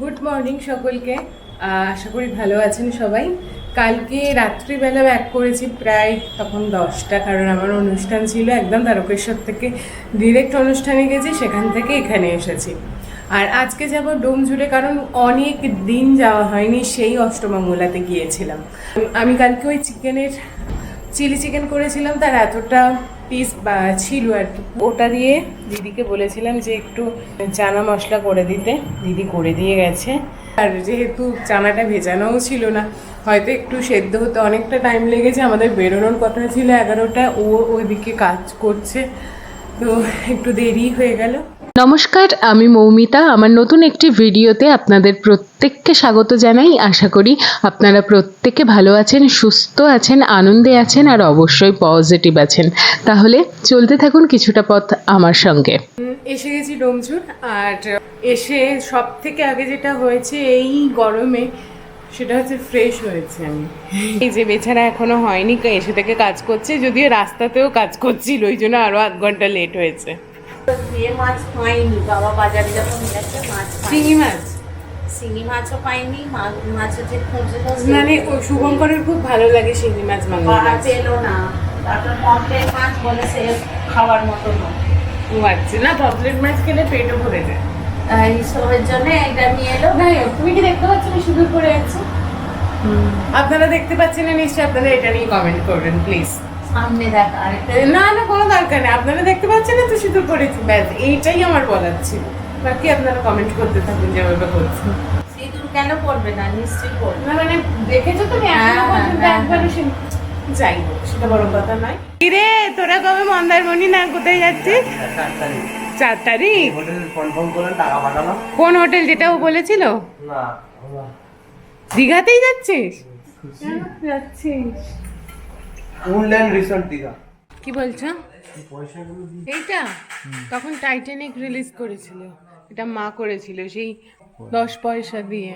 Good morning সকলকে। আশা করি ভালো আছেন সবাই। কালকে রাত্রিবেলা ব্যাক করেছি প্রায় তখন দশটা, কারণ আমার অনুষ্ঠান ছিল একদম তারকেশ্বর থেকে ডিরেক্ট অনুষ্ঠানে গেছি, সেখান থেকে এখানে এসেছি। আর আজকে যাব ডোমঝুড়ে, কারণ অনেক দিন যাওয়া হয়নি, সেই অষ্টমঙ্গলাতে গিয়েছিলাম। আমি কালকে ওই চিকেনের চিলি চিকেন করেছিলাম, তার এতটা পিস ছিল আর কি। ওটা দিয়ে দিদিকে বলেছিলাম যে একটু চানা মশলা করে দিতে। দিদি করে দিয়ে গেছে। আর যেহেতু চানাটা ভেজানোও ছিল না, হয়তো একটু সেদ্ধ হতে অনেকটা টাইম লেগেছে, আমাদের বেরোনোর কথা ছিল এগারোটা, ও ওইদিকে কাজ করছে। তো একটু দেরি হয়ে গেল। নমস্কার, আমি মৌমিতা। আমার নতুন একটি ভিডিওতে আপনাদের প্রত্যেককে স্বাগত জানাই। আশা করি আপনারা প্রত্যেকে ভালো আছেন, সুস্থ আছেন, আনন্দে আছেন, আর অবশ্যই পজিটিভ আছেন। তাহলে চলতে থাকুন কিছুটা পথ আমার সঙ্গে। এসে গেছি ডোমচুর আর এসে সব থেকে আগে যেটা হয়েছে এই গরমে, সেটা হচ্ছে ফ্রেশ হয়েছে আমি। এই যে বেচারা এখনও হয়নি, এসে থেকে কাজ করছে, যদিও রাস্তাতেও কাজ করছিল, ওই জন্য আরও আধ ঘণ্টা লেট হয়েছে। মাছ পাইনি বাবা বাজারে যখন গেছে মাছ চিংড়ি মাছ? শিঙি মাছও পাইনি মাছ মানে শুভঙ্করের খুব ভালো লাগে শিঙি মাছ পেল না। তারপর পমপ্লেট মাছ বলে সে খাওয়ার মতো না। ও আচ্ছা না মাছ খেলে পেটও ভরে যায়। জন্য এটা নিয়ে এলো। না তুমি কি দেখতে পাচ্ছ? আমি শুধু করে আছি। আপনারা দেখতে পাচ্ছেন না নিশ্চয়ই আপনারা এটা নিয়ে কমেন্ট করবেন প্লিজ সামনে দেখ। আরেকটা না না কোনো দরকার নেই। আপনারা দেখতে পাচ্ছেন না তো শুধু করেছি ব্যাস এইটাই আমার বলার ছিল। বাকি আপনারা কমেন্ট করতে থাকুন যেভাবে করছেন সিঁদুর কেন পড়বে না? নিশ্চয়ই পড়বে না মানে দেখেছ তুমি হ্যাঁ, এখনও হ্যাঁ, পর্যন্ত হ্যাঁ, একবারও যাই হোক সেটা বড় কথা নয়। কিরে তোরা কবে মন্দারমণি না কোথায় যাচ্ছিস? চার তারিখ। কোন হোটেল যেটা ও বলেছিল? না দীঘাতেই যাচ্ছিস? যাচ্ছিস? Woodland resort Digha. কি বলছো? পয়সাগুলো এইটা? তখন টাইটানিক রিলিজ করেছিল। এটা মা করেছিল সেই দশ পয়সা দিয়ে।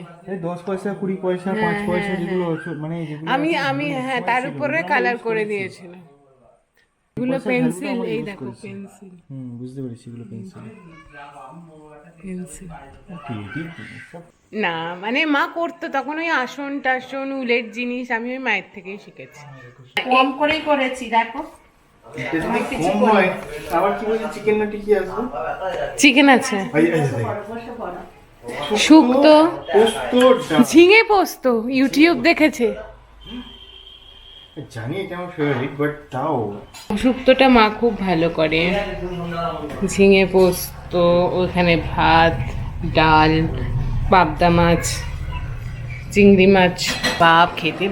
দশ পয়সা কুড়ি পয়সা হ্যাঁ, পাঁচ পয়সা হ্যাঁ, যেগুলো মানে আমি আমি হ্যাঁ তার উপরে কালার করে। দিয়েছিল। এগুলো পেন্সিল এই দেখো পেন্সিল হুম বুঝতে পেরেছি এগুলো পেন্সিল পেন্সিল ক্রিয়েটিভ না মানে মা করতো তখন ওই আসন টাসন উলের জিনিস আমি ওই মায়ের থেকেই শিখেছি। কম করেই করেছি দেখো। হয়। চিকেন নাটি কি আসবে চিকেন আছে? শুক্তো ঝিঙে পোস্ত ইউটিউব দেখেছে। জানি এটা আমার ফেভারিট বাট তাও। শুক্তোটা মা খুব ভালো করে। ঝিঙে পোস্ত ওখানে ভাত ডাল পাবদা মাছ চিংড়ি মাছ। বাপ খেতে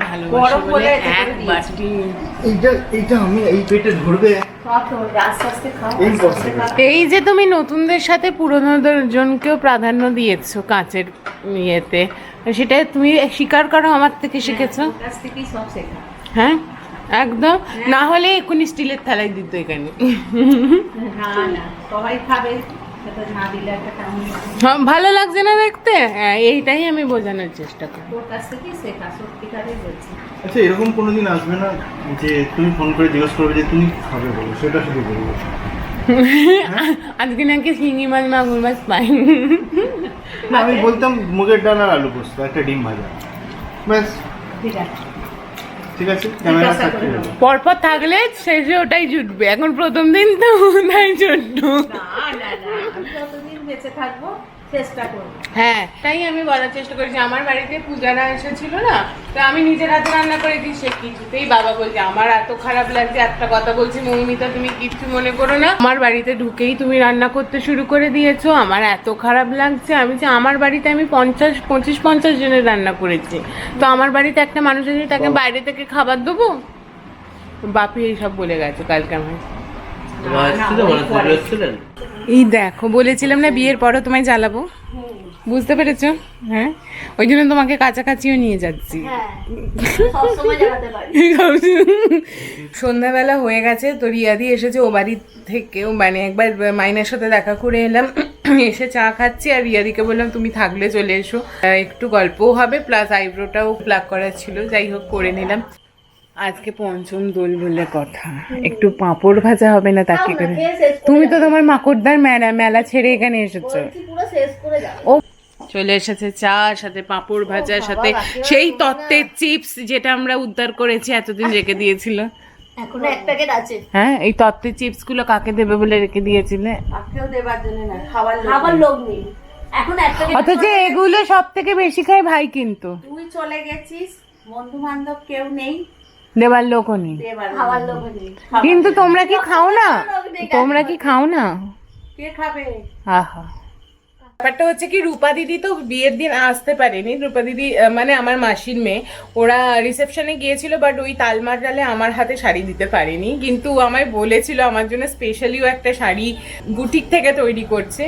এক বাটি এইটা আমি এই পেটে ধরবে? যে তুমি নতুনদের সাথে পুরনোদের জনকেও প্রাধান্য দিয়েছ কাঁচের ইয়েতে সেটা তুমি স্বীকার করো আমার থেকে শিখেছো? ওর কাছ থেকেই সব শেখা। হ্যাঁ? একদম? না হলে এক্ষুনি স্টিলের থালায় দিত এখানে। না না সবাই খাবে। হ্যাঁ, ভালো লাগছে না দেখতে? হ্যাঁ এইটাই আমি বোঝানোর চেষ্টা করি। আচ্ছা এরকম কোনোদিন আসবে না যে তুমি ফোন করে জিজ্ঞেস করবে যে তুমি কি খাবে বলো সেটা শুধু বলব। আজকে নাকি শিঙি মাছ মাগুর মাছ পাই আমি বলতাম মুগের ডাল আর আলু পোস্ত একটা ডিম ভাজা। ব্যাস। ঠিক আছে। ঠিক আছে? পরপর থাকলে শেষে ওটাই জুটবে। এখন প্রথম দিন তো তাই জুটবো। না না না আমি যতদিন বেঁচে থাকব চেষ্টা করব। হ্যাঁ। তাই আমি বলার চেষ্টা করেছি আমার বাড়িতে পূজারা এসেছিল না তো আমি নিজের হাতে রান্না করে দিই সে কিছুতেই বাবা বলছে আমার এত খারাপ লাগছে একটা কথা বলছি মৌমিতা তুমি কিচ্ছু মনে করো না। আমার বাড়িতে ঢুকেই তুমি রান্না করতে শুরু করে দিয়েছ আমার এত খারাপ লাগছে আমি যে আমার বাড়িতে আমি পঞ্চাশ পঁচিশ পঞ্চাশ জনের রান্না করেছি। তো আমার বাড়িতে একটা মানুষ আছে তাকে বাইরে থেকে খাবার দেবো? বাপি এইসব বলে গেছে কালকে আমায়। এই দেখো বলেছিলাম না বিয়ের পরও তোমায় জ্বালাবো? বুঝতে পেরেছ? হ্যাঁ? ওই জন্য তোমাকে কাছাকাছিও নিয়ে যাচ্ছি। হ্যাঁ। সন্ধ্যাবেলা হয়ে গেছে তো রিয়াদি এসেছে ও বাড়ি থেকে ও মানে একবার মাইনার সাথে দেখা করে এলাম। এসে চা খাচ্ছি আর রিয়াদিকে বললাম তুমি থাকলে চলে এসো। একটু গল্পও হবে প্লাস আইব্রোটাও প্লাক করার ছিল যাই হোক করে নিলাম। আজকে পঞ্চম দোল বলে কথা। একটু পাঁপড় ভাজা হবে না তাকে করে? তুমি তো তোমার মাকড়দার মেলা মেলা ছেড়ে এখানে এসেছ। বলছি পুরো শেষ করে যাব। ও চলে এসেছে চা সাথে পাঁপড় ভাজার সাথে সেই তত্ত্বের চিপস যেটা আমরা উদ্ধার করেছি এতদিন রেখে দিয়েছিল। এখনও এক প্যাকেট আছে। হ্যাঁ এই তত্ত্বের চিপসগুলো কাকে দেবে বলে রেখে দিয়েছিলে? কাকেও দেবার জন্য না খাবার খাবার লোক নেই। এখন এক প্যাকেট অথচ এগুলো সব থেকে বেশি খায় ভাই কিন্তু। তুই চলে গেছিস বন্ধু বান্ধব কেউ নেই দেবার লোকও নেই। লোক নেই। কিন্তু তোমরা কি খাও না? তোমরা কি খাও না? কে খাবে? আহা। ব্যাপারটা হচ্ছে কি রূপা দিদি তো বিয়ের দিন আসতে পারেনি। রূপা দিদি মানে আমার মাসির মেয়ে। ওরা রিসেপশনে গিয়েছিল বাট ওই তালমার ডালে আমার হাতে শাড়ি দিতে পারেনি। কিন্তু আমায় বলেছিল আমার জন্য স্পেশালিও একটা শাড়ি বুটিক থেকে তৈরি করছে।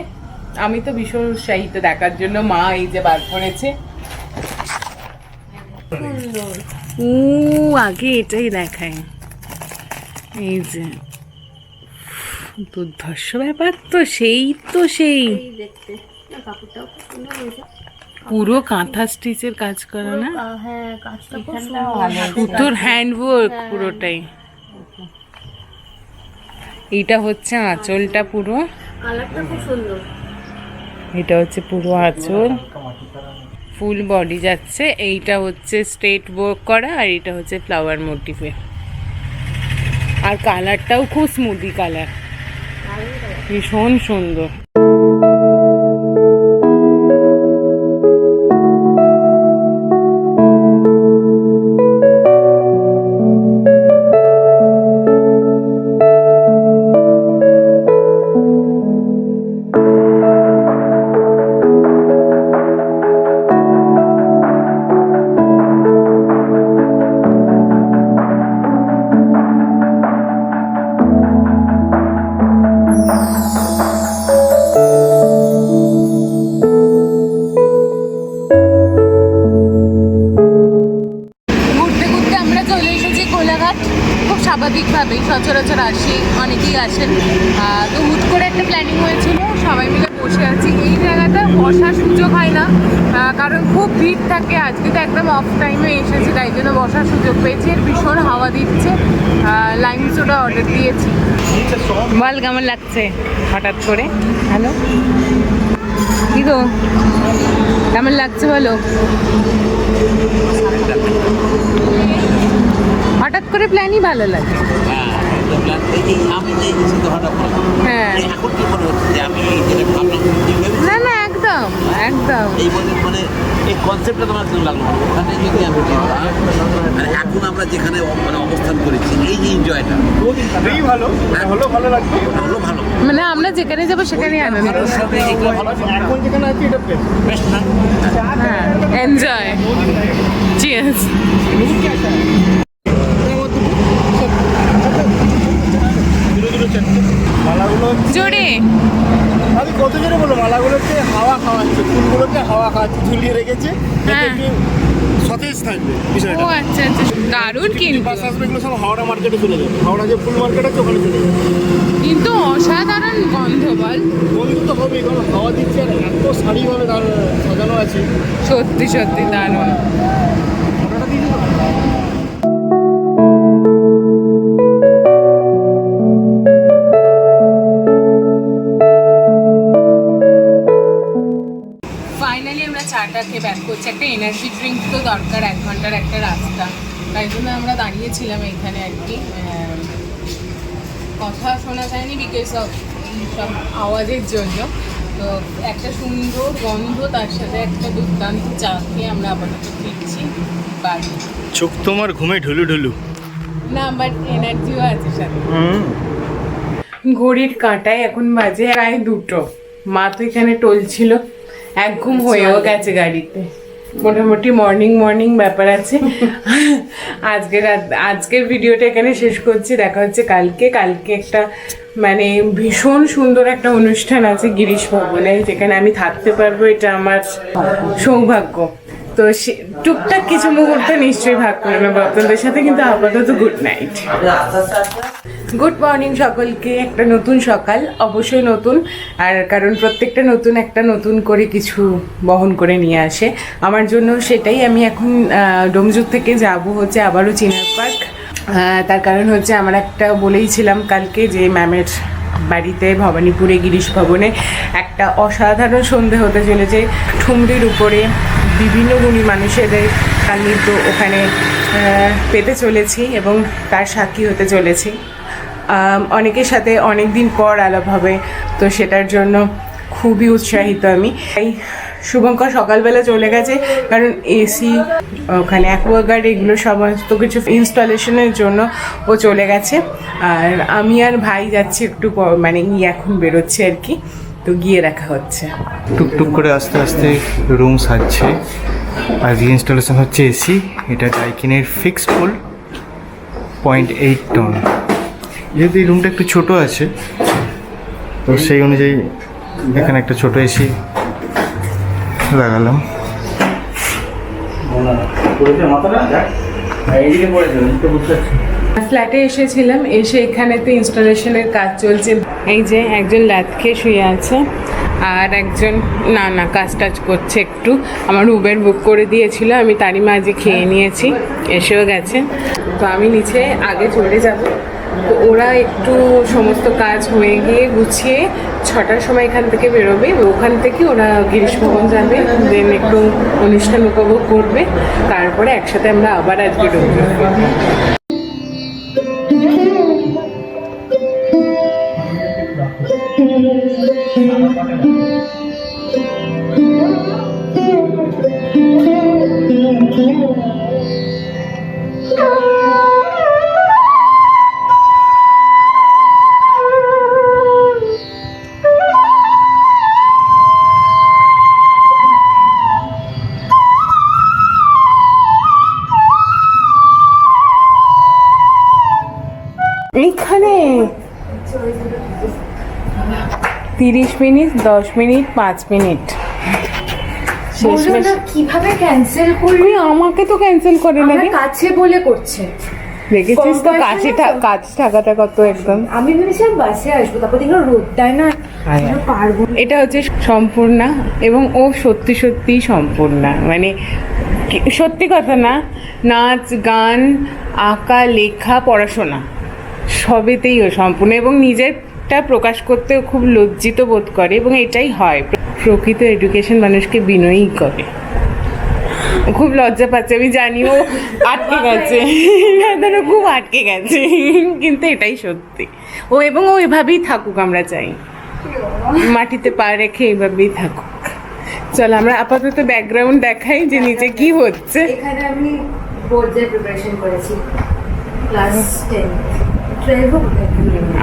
আমি তো ভীষণ উৎসাহিত দেখার জন্য মা এই যে বার করেছে। ও আগে এটাই দেখায় এই যে দুর্ধর্ষ ব্যাপার তো সেই তো সেই পুরো কাঁথা স্টিচের কাজ করা না সুতোর হ্যান্ডওয়ার্ক পুরোটাই এইটা হচ্ছে আঁচলটা পুরো এটা হচ্ছে পুরো আঁচল ফুল বডি যাচ্ছে। এইটা হচ্ছে স্ট্রেট ওয়ার্ক করা আর এটা হচ্ছে ফ্লাওয়ার মোটিভে আর কালারটাও খুব স্মুদি কালার। ভীষণ সুন্দর। না। কারণ খুব ভিড় থাকে আজকে তো একদম অফ টাইমে এসেছি তাই জন্য বসার সুযোগ পেয়েছি। আর ভীষণ হাওয়া দিচ্ছে। লাইম সোডা অর্ডার দিয়েছি। বল কেমন লাগছে হঠাৎ করে? হ্যালো কি গো? কেমন লাগছে বলো? হঠাৎ করে প্ল্যানই ভালো লাগে। হ্যাঁ এখন কি হচ্ছে যে আমি যেটা ভাবলাম ঠিক ভেবেছি? না না একদম একদম। এই বলে মানে এই কনসেপ্টটা তোমার কেমন লাগল? ওখানে যদি আমি মানে এখন আমরা যেখানে মানে অবস্থান করেছি এই যে এনজয়টা এই ভালো হলো ভালো লাগবে হলো ভালো। মানে আমরা যেখানে যাব সেখানেই আনন্দ এখন যেখানে আছি এটা বেস্ট না? এনজয় চিয়ার্স দুটো চারটে মালাগুলো জোরে। আমি কত জোরে বলো মালাগুলোকে হাওয়া খাওয়াচ্ছে ফুলগুলোকে হাওয়া খাওয়াচ্ছে ঝুলিয়ে রেখেছে হ্যাঁ। সতেজ থাকবে ও বিষয়টা আচ্ছা আচ্ছা দারুণ কিন্তু। বাস আসবে এগুলো সব হাওড়া মার্কেটে চলে যাবে। হাওড়া যে ফুল মার্কেট আছে ওখানে চলে যাবে। কিন্তু অসাধারণ গন্ধ বল। বন্ধু তো হবে কারণ হাওয়া দিচ্ছে আর এত শাড়িভাবে সাজানো আছে। সত্যি সত্যি দারুণ। চাটা খেয়ে ব্যাক করছি। একটা এনার্জি ড্রিঙ্ক তো দরকার এক ঘণ্টার একটা রাস্তা। তাই জন্য আমরা দাঁড়িয়েছিলাম এখানে আর কি। কথা শোনা যায়নি বিকজ অফ সব আওয়াজের জন্য। তো একটা সুন্দর গন্ধ তার সাথে একটা দুর্দান্ত চা খেয়ে আমরা আপাতত ফিরছি বাড়ি। চোখ তোমার ঘুমে ঢুলু ঢুলু। না বাট এনার্জিও আছে সাথে। ঘড়ির কাঁটায় এখন বাজে প্রায় দুটো। মা তো এখানে টলছিল এক ঘুম হয়েও গেছে গাড়িতে। মোটামুটি মর্নিং মর্নিং ব্যাপার আছে। আজকে আজকের ভিডিওটা এখানে শেষ করছি। দেখা হচ্ছে কালকে। কালকে একটা মানে ভীষণ সুন্দর একটা অনুষ্ঠান আছে গিরিশ ভবনে যেখানে আমি থাকতে পারব। এটা আমার সৌভাগ্য। তো সে টুকটাক কিছু মুহূর্তে নিশ্চয়ই ভাগ করে নেব আপনাদের সাথে, কিন্তু আপাতত গুড নাইট গুড মর্নিং সকলকে, একটা নতুন সকাল, অবশ্যই নতুন, আর কারণ প্রত্যেকটা নতুন, একটা নতুন করে কিছু বহন করে নিয়ে আসে। আমার জন্য সেটাই, আমি এখন ডোমজুর থেকে যাব হচ্ছে আবারও চিনার পার্ক। তার কারণ হচ্ছে আমার একটা বলেইছিলাম কালকে যে ম্যামের বাড়িতে ভবানীপুরে গিরিশ ভবনে একটা অসাধারণ সন্ধে হতে চলেছে। ঠুমরির উপরে বিভিন্ন গুণী মানুষেদের সান্নিধ্য ওখানে পেতে চলেছি এবং তার সাক্ষী হতে চলেছি। অনেকের সাথে অনেক দিন পর আলাপ হবে, তো সেটার জন্য খুবই উৎসাহিত আমি। তাই শুভঙ্কর সকালবেলা চলে গেছে, কারণ এসি, ওখানে অ্যাকোয়াগার্ড, এগুলো সমস্ত কিছু ইনস্টলেশনের জন্য ও চলে গেছে। আর আমি আর ভাই যাচ্ছি একটু মানে ই এখন বেরোচ্ছে আর কি। তো গিয়ে দেখা হচ্ছে। টুকটুক করে আস্তে আস্তে রুম সাজছে। আর ইনস্টলেশন হচ্ছে এসি। এটা ডাইকিনের fix pole point eight ton যেহেতু এই রুমটা একটু ছোট আছে তো সেই অনুযায়ী এখানে একটা ছোট এসি লাগালাম। ফ্ল্যাটে এসেছিলাম এসে এখানে তো ইনস্টলেশনের কাজ চলছে। এই যে একজন খেয়ে শুয়ে আছে আর একজন, না না, কাজ টাজ করছে একটু। আমার উবের বুক করে দিয়েছিল, আমি তারই মাঝে খেয়ে নিয়েছি, এসেও গেছে। তো আমি নিচে আগে চলে যাব। তো ওরা একটু সমস্ত কাজ হয়ে গিয়ে গুছিয়ে ছটার সময় এখান থেকে বেরোবে ওখান থেকে ওরা গিরিশ ভবন যাবে দেন একটু অনুষ্ঠান উপভোগ করবে। তারপরে একসাথে আমরা আবার আজকে ঢুকবো এইখানে তিরিশ মিনিট দশ মিনিট পাঁচ মিনিট। কীভাবে ক্যান্সেল করলি? আমাকে তো ক্যান্সেল করে না কাছে বলে করছে। দেখেছিস তো কাছে? কাছে থাকাটা কত একদম। আমি ভেবেছিলাম বাসে আসব তারপর দেখলাম রোদটায় না পারব। এটা হচ্ছে সম্পূর্ণা এবং ও সত্যি সত্যি সম্পূর্ণা। মানে সত্যি কথা না নাচ গান আঁকা লেখা পড়াশোনা সবেতেই ও সম্পূর্ণ এবং নিজেরটা প্রকাশ করতে খুব লজ্জিত বোধ করে এবং এটাই হয়। প্রকৃত এডুকেশন মানুষকে বিনয়ী করে। খুব লজ্জা পাচ্ছে আমি জানি ও আটকে গেছে। ধরো খুব আটকে গেছে। কিন্তু এটাই সত্যি। ও এবং ও এভাবেই থাকুক আমরা চাই। মাটিতে পা রেখে এভাবেই থাকুক। চল আমরা আপাতত ব্যাকগ্রাউন্ড দেখাই যে নিচে কি হচ্ছে। এখানে আমি বোর্ডের প্রিপারেশন করেছি। ক্লাস টেন টুয়েলভ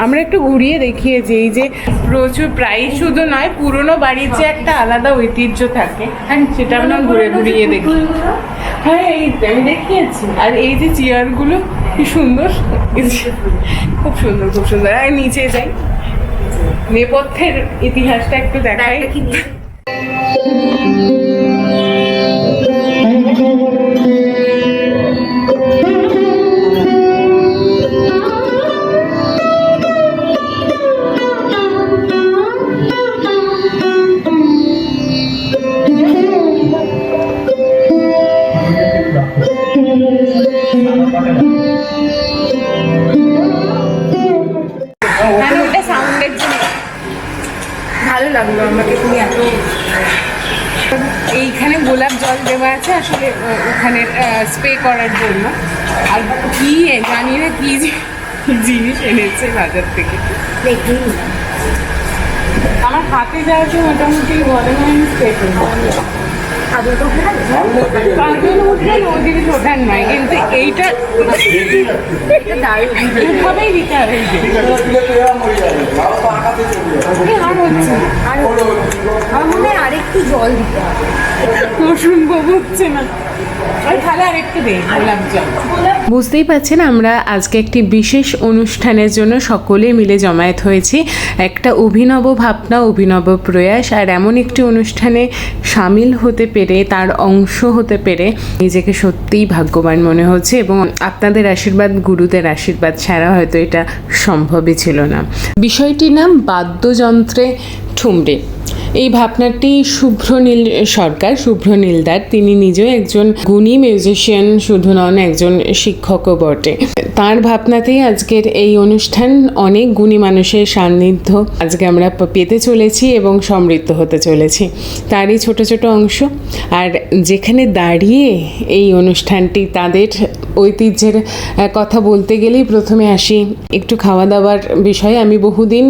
আমরা একটু ঘুরিয়ে দেখিয়েছি এই যে প্রচুর প্রায় শুধু নয় পুরনো বাড়ির যে একটা আলাদা ঐতিহ্য থাকে। হ্যাঁ সেটা আমরা ঘুরে ঘুরিয়ে দেখি। হ্যাঁ এই আমি দেখিয়েছি। আর এই যে চেয়ারগুলো কি সুন্দর। খুব সুন্দর খুব সুন্দর। আর নিচে যাই। নেপথ্যের ইতিহাসটা একটু দেখাই। ওটা সাউন্ডের জন্য? ভালো লাগল আমাকে তুমি এত এইখানে গোলাপ জল দেওয়া আছে আসলে ওখানে স্প্রে করার জন্য। আর কি জানি না কি জিনিস এনেছে বাজার থেকে। আমার হাতে যা আছে মোটামুটি গরমে আমি স্প্রে করব। আরেকটু জল দিতে হবে হচ্ছে না বুঝতেই পারছেন, আমরা আজকে একটি বিশেষ অনুষ্ঠানের জন্য সকলে মিলে জমায়েত হয়েছি। একটা অভিনব ভাবনা, অভিনব প্রয়াস, আর এমন একটি অনুষ্ঠানে সামিল হতে পেরে তার অংশ হতে পেরে নিজেকে সত্যিই ভাগ্যবান মনে হচ্ছে এবং আপনাদের আশীর্বাদ, গুরুদের আশীর্বাদ ছাড়া হয়তো এটা সম্ভবই ছিল না। বিষয়টির নাম বাদ্যযন্ত্রে ঠুমরে। এই ভাবনাটি শুভ্রনীল সরকার শুভ্রনীলদার তিনি নিজেও একজন গুণী মিউজিশিয়ান শুধু নন একজন শিক্ষকও বটে। তার ভাবনাতেই আজকের এই অনুষ্ঠান অনেক গুণী মানুষের সান্নিধ্য আজকে আমরা পেতে চলেছি এবং সমৃদ্ধ হতে চলেছি। তারই ছোট ছোট অংশ। আর যেখানে দাঁড়িয়ে এই অনুষ্ঠানটি তাদের ঐতিহ্যের কথা বলতে গেলেই প্রথমে আসি। একটু খাওয়া দাওয়ার বিষয়ে আমি বহুদিন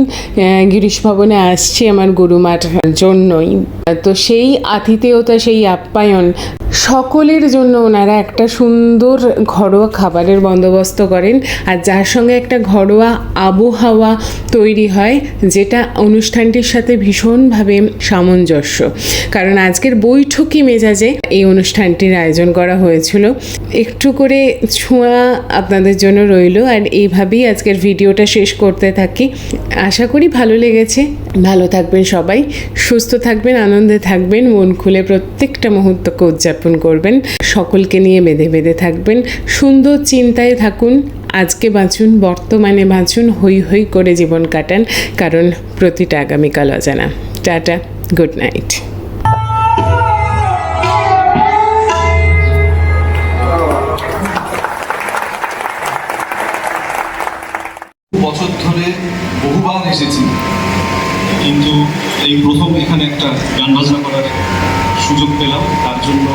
গিরিশ ভবনে আসছি। আমার গুরুমার জন্যই। তো সেই আতিথেয়তা সেই আপ্যায়ন সকলের জন্য ওনারা একটা সুন্দর ঘরোয়া খাবারের বন্দোবস্ত করেন। আর যার সঙ্গে একটা ঘরোয়া আবহাওয়া তৈরি হয়, যেটা অনুষ্ঠানটির সাথে ভীষণভাবে সামঞ্জস্য। কারণ আজকের বৈঠকি মেজাজে এই অনুষ্ঠানটির আয়োজন করা হয়েছিল। একটু করে ছোঁয়া আপনাদের জন্য রইল, আর এইভাবেই আজকের ভিডিওটা শেষ করতে থাকি। আশা করি ভালো লেগেছে। ভালো থাকবেন সবাই, সুস্থ থাকবেন, আনন্দে থাকবেন, মন খুলে প্রত্যেকটা মুহূর্তকে উদযাপন করবেন। সকলকে নিয়ে বেঁধে বেঁধে থাকবেন। সুন্দর চিন্তায় থাকুন। আজকে বাঁচুন, বর্তমানে বাঁচুন হই হই করে জীবন কাটান। কারণ প্রতিটা আগামীকাল অজানা। Tata, good night. বছর ধরে বহুবার এসেছি। কিন্তু এই প্রথম এখানে একটা গান বাজনা করার সুযোগ পেলাম। তার জন্য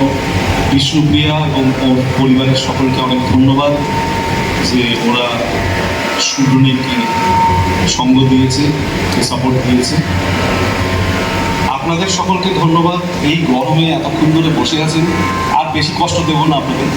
বিষ্ণুপ্রিয়া এবং ওর পরিবারের সকলকে অনেক ধন্যবাদ যে ওরা সুব্রনীলকে সঙ্গ দিয়েছে সাপোর্ট দিয়েছে। আপনাদের সকলকে ধন্যবাদ। এই গরমে এতক্ষণ ধরে বসে আছেন, আর বেশি কষ্ট দেবো না আপনাদের।